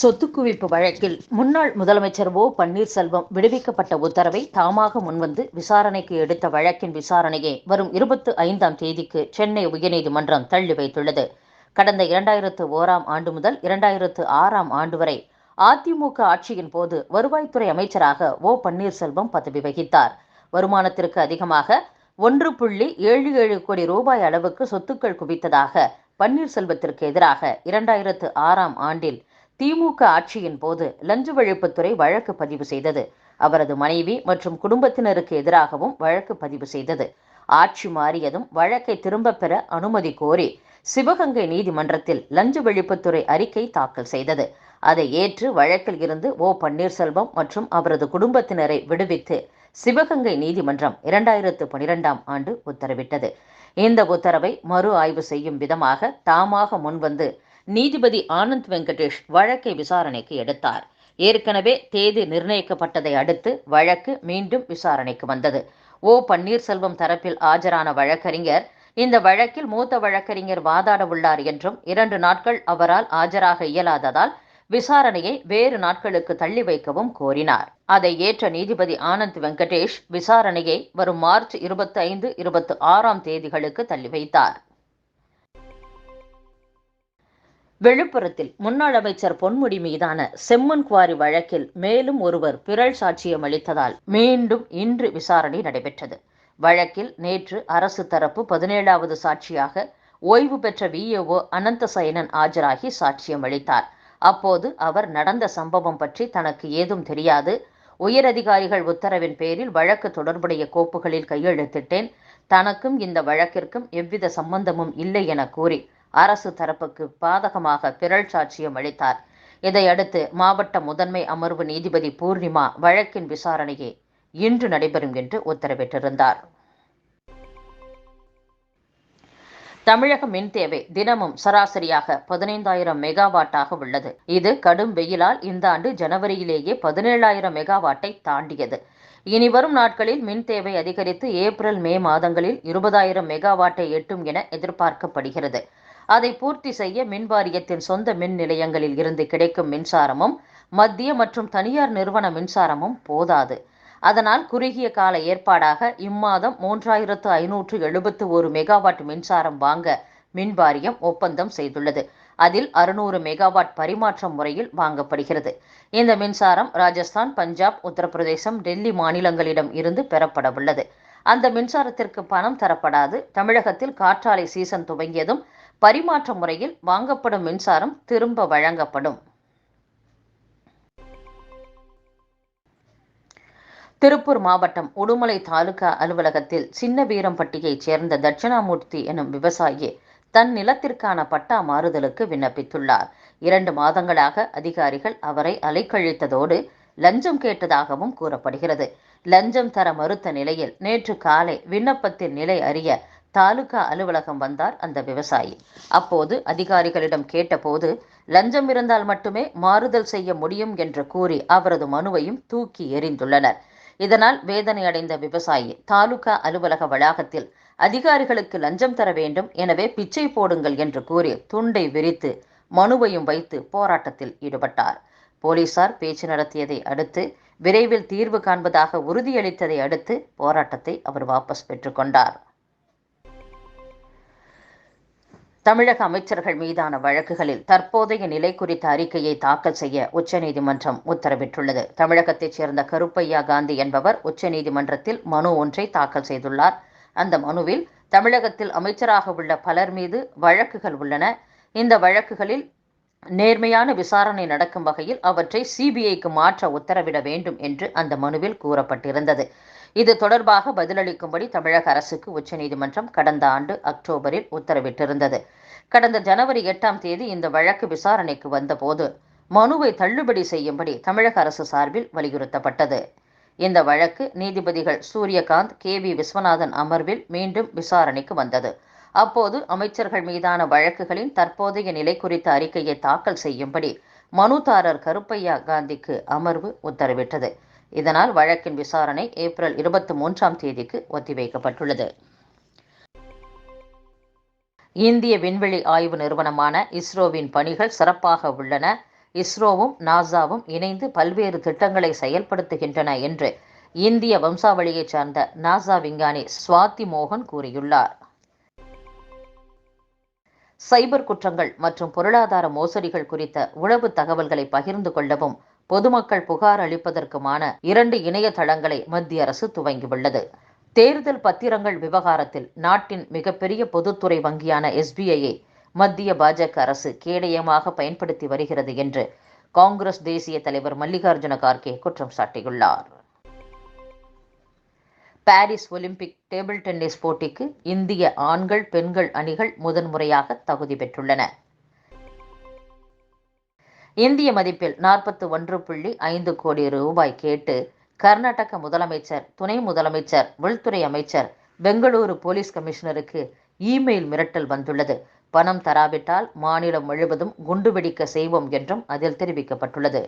சொத்து குவிப்பு வழக்கில் முன்னாள் முதலமைச்சர் ஓ பன்னீர்செல்வம் விடுவிக்கப்பட்ட உத்தரவை தாமாக முன்வந்து விசாரணைக்கு எடுத்த வழக்கின் விசாரணையை வரும் இருபத்தி ஐந்தாம் தேதிக்கு சென்னை உயர்நீதிமன்றம் தள்ளி வைத்துள்ளது. கடந்த இரண்டாயிரத்து ஓராம் ஆண்டு முதல் இரண்டாயிரத்து ஆறாம் ஆண்டு வரை அதிமுக ஆட்சியின் போது வருவாய்த்துறை அமைச்சராக ஓ பன்னீர்செல்வம் பதவி வகித்தார். வருமானத்திற்கு அதிகமாக ஒன்று புள்ளி ஏழு ஏழு கோடி ரூபாய் அளவுக்கு சொத்துக்கள் குவித்ததாக பன்னீர்செல்வத்திற்கு எதிராக இரண்டாயிரத்து ஆறாம் ஆண்டில் திமுக ஆட்சியின் போது லஞ்ச ஒழிப்புத்துறை வழக்கு பதிவு செய்தது. அவரது மனைவி மற்றும் குடும்பத்தினருக்கு எதிராகவும் வழக்கு பதிவு செய்தது. ஆட்சி மாறியதும் வழக்கை திரும்பப் பெற அனுமதி கோரி சிவகங்கை நீதிமன்றத்தில் லஞ்ச ஒழிப்புத்துறை அறிக்கை தாக்கல் செய்தது. அதை ஏற்று வழக்கில் இருந்து ஓ. பன்னீர்செல்வம் மற்றும் அவரது குடும்பத்தினரை விடுவித்து சிவகங்கை நீதிமன்றம் இரண்டாயிரத்து பனிரெண்டாம் ஆண்டு உத்தரவிட்டது. இந்த உத்தரவை மறு ஆய்வு செய்யும் விதமாக தாமாக முன்வந்து நீதிபதி ஆனந்த் வெங்கடேஷ் வழக்கை விசாரணைக்கு எடுத்தார். ஏற்கனவே தேதி நிர்ணயிக்கப்பட்டதை அடுத்து வழக்கு மீண்டும் விசாரணைக்கு வந்தது. ஓ பன்னீர்செல்வம் தரப்பில் ஆஜரான வழக்கறிஞர் இந்த வழக்கில் மூத்த வழக்கறிஞர் வாதாட உள்ளார் என்றும் இரண்டு நாட்கள் அவரால் ஆஜராக இயலாததால் விசாரணையை வேறு நாட்களுக்கு தள்ளி வைக்கவும் கோரினார். அதை ஏற்ற நீதிபதி ஆனந்த் வெங்கடேஷ் விசாரணையை வரும் மார்ச் இருபத்தி ஐந்து இருபத்தி ஆறாம் தேதிகளுக்கு தள்ளி வைத்தார். விழுப்புரத்தில் முன்னாள் அமைச்சர் பொன்முடி மீதான செம்மன் குவாரி வழக்கில் மேலும் ஒருவர் பிறழ் சாட்சியம் அளித்ததால் மீண்டும் இன்று விசாரணை நடைபெற்றது. வழக்கில் நேற்று அரசு தரப்பு பதினேழாவது சாட்சியாக ஓய்வு பெற்ற விஏஓ அனந்தசயனன் ஆஜராகி சாட்சியம் அளித்தார். அப்போது அவர் நடந்த சம்பவம் பற்றி தனக்கு ஏதும் தெரியாது. உயரதிகாரிகள் உத்தரவின் பேரில் வழக்கு தொடர்புடைய கோப்புகளில் கையெழுத்திட்டேன். தனக்கும் இந்த வழக்கிற்கும் எவ்வித சம்பந்தமும் இல்லை என கூறி அரசு தரப்புக்கு பாதகமாக பிறழ் சாட்சியம் அளித்தார். இதையடுத்து மாவட்ட முதன்மை அமர்வு நீதிபதி பூர்ணிமா வழக்கின் விசாரணையை இன்று நடைபெறும் என்று உத்தரவிட்டிருந்தார். தமிழக மின் தேவை தினமும் சராசரியாக பதினைந்தாயிரம் மெகாவாட்டாக உள்ளது. இது கடும் வெயிலால் இந்த ஆண்டு ஜனவரியிலேயே பதினேழாயிரம் மெகாவாட்டை தாண்டியது. இனி வரும் நாட்களில் மின் தேவை அதிகரித்து ஏப்ரல் மே மாதங்களில் இருபதாயிரம் மெகாவாட்டை எட்டும் என எதிர்பார்க்கப்படுகிறது. அதை பூர்த்தி செய்ய மின் வாரியத்தின் சொந்த மின் நிலையங்களில் இருந்து கிடைக்கும் மின்சாரமும் மத்திய மற்றும் தனியார் நிறுவன மின்சாரமும் போதாது. அதனால் குறுகிய கால ஏற்பாடாக இம்மாதம் மூன்றாயிரத்து ஐநூற்று எழுபத்து ஒரு மெகாவாட் மின்சாரம் வாங்க மின் வாரியம் ஒப்பந்தம் செய்துள்ளது. அதில் அறுநூறு மெகாவாட் பரிமாற்றம் முறையில் வாங்கப்படுகிறது. இந்த மின்சாரம் ராஜஸ்தான் பஞ்சாப் உத்தரப்பிரதேசம் டெல்லி மாநிலங்களிடம் இருந்து பெறப்படவுள்ளது அந்த மின்சாரத்திற்கு பணம் தரப்படாது. தமிழகத்தில் காற்றாலை சீசன் துவங்கியதும் பரிமாற்ற முறையில் வாங்கப்படும் மின்சாரம் திரும்ப வழங்கப்படும். திருப்பூர் மாவட்டம் உடுமலை தாலுகா அலுவலகத்தில் சின்ன வீரம்பட்டியைச் சேர்ந்த தட்சிணாமூர்த்தி எனும் விவசாயி தன் நிலத்திற்கான பட்டா மாறுதலுக்கு விண்ணப்பித்துள்ளார். இரண்டு மாதங்களாக அதிகாரிகள் அவரை அலைக்கழித்ததோடு லஞ்சம் கேட்டதாகவும் கூறப்படுகிறது. லஞ்சம் தர மறுத்த நிலையில் நேற்று காலை விண்ணப்பத்தின் நிலை அறிய தாலுகா அலுவலகம் வந்தார் அந்த விவசாயி. அப்போது அதிகாரிகளிடம் கேட்டபோது லஞ்சம் இருந்தால் மட்டுமே மாறுதல் செய்ய முடியும் என்று கூறி அவரது மனுவையும் தூக்கி எறிந்துள்ளனர். இதனால் வேதனை அடைந்த விவசாயி தாலுகா அலுவலக வளாகத்தில் அதிகாரிகளுக்கு லஞ்சம் தர வேண்டும் எனவே பிச்சை போடுங்கள் என்று கூறி துண்டை விரித்து மனுவையும் வைத்து போராட்டத்தில் ஈடுபட்டார். போலீசார் பேச்சு நடத்தியதை அடுத்து விரைவில் தீர்வு காண்பதாக உறுதியளித்ததை அடுத்து போராட்டத்தை அவர் வாபஸ் பெற்றுக்கொண்டார் தமிழக அமைச்சர்கள் மீதான வழக்குகளில் தற்போதைய நிலை குறித்த அறிக்கையை தாக்கல் செய்ய உச்சநீதிமன்றம் உத்தரவிட்டுள்ளது. தமிழகத்தைச் சேர்ந்த கருப்பையா காந்தி என்பவர் உச்சநீதிமன்றத்தில் மனு ஒன்றை தாக்கல் செய்துள்ளார். அந்த மனுவில் தமிழகத்தில் அமைச்சராக உள்ள பலர் மீது வழக்குகள் உள்ளன. இந்த வழக்குகளில் நேர்மையான விசாரணை நடக்கும் வகையில் அவற்றை சிபிஐக்கு மாற்ற உத்தரவிட வேண்டும் என்று அந்த மனுவில் கூறப்பட்டிருந்தது. இது தொடர்பாக பதிலளிக்கும்படி தமிழக அரசுக்கு உச்சநீதிமன்றம் கடந்த ஆண்டு அக்டோபரில் உத்தரவிட்டிருந்தது. கடந்த ஜனவரி எட்டாம் தேதி இந்த வழக்கு விசாரணைக்கு வந்தபோது மனுவை தள்ளுபடி செய்யும்படி தமிழக அரசு சார்பில் வலியுறுத்தப்பட்டது. இந்த வழக்கு நீதிபதிகள் சூரியகாந்த் கே. வி. விஸ்வநாதன் அமர்வில் மீண்டும் விசாரணைக்கு வந்தது. அப்போது அமைச்சர்கள் மீதான வழக்குகளின் தற்போதைய நிலை குறித்த அறிக்கையை தாக்கல் செய்யும்படி மனுதாரர் கருப்பையா காந்திக்கு அமர்வு உத்தரவிட்டது. இதனால் வழக்கின் விசாரணை ஏப்ரல் இருபத்தி மூன்றாம் தேதிக்கு ஒத்திவைக்கப்பட்டுள்ளது. இந்திய விண்வெளி ஆய்வு நிறுவனமான இஸ்ரோவின் பணிகள் சிறப்பாக உள்ளன. இஸ்ரோவும் நாசாவும் இணைந்து பல்வேறு திட்டங்களை செயல்படுத்துகின்றன என்று இந்திய வம்சாவளியைச் சார்ந்த நாசா விஞ்ஞானி சுவாதி மோகன் கூறியுள்ளார். சைபர் குற்றங்கள் மற்றும் பொருளாதார மோசடிகள் குறித்த உளவு தகவல்களை பகிர்ந்து கொள்ளவும் பொதுமக்கள் புகார் அளிப்பதற்குமான இரண்டு இணையதளங்களை மத்திய அரசு துவங்கியுள்ளது. தேர்தல் பத்திரங்கள் விவகாரத்தில் நாட்டின் மிகப்பெரிய பொதுத்துறை வங்கியான எஸ்பிஐயை மத்திய பாஜக அரசு கேடயமாக பயன்படுத்தி வருகிறது என்று காங்கிரஸ் தேசிய தலைவர் மல்லிகார்ஜுன கார்கே குற்றம் சாட்டியுள்ளார். பாரிஸ் ஒலிம்பிக் டேபிள் டென்னிஸ் போட்டிக்கு இந்திய ஆண்கள் பெண்கள் அணிகள் முதன்முறையாக தகுதி பெற்றுள்ளன. இந்திய மதிப்பில் நாற்பத்தி ஒன்று புள்ளி ஐந்து கோடி ரூபாய் கேட்டு கர்நாடக முதலமைச்சர் துணை முதலமைச்சர் உள்துறை அமைச்சர் பெங்களூரு போலீஸ் கமிஷனருக்கு இமெயில் மிரட்டல் வந்துள்ளது. பணம் தராவிட்டால் மாநிலம் முழுவதும் குண்டுவெடிக்க செய்வோம் என்றும் அதில் தெரிவிக்கப்பட்டுள்ளது.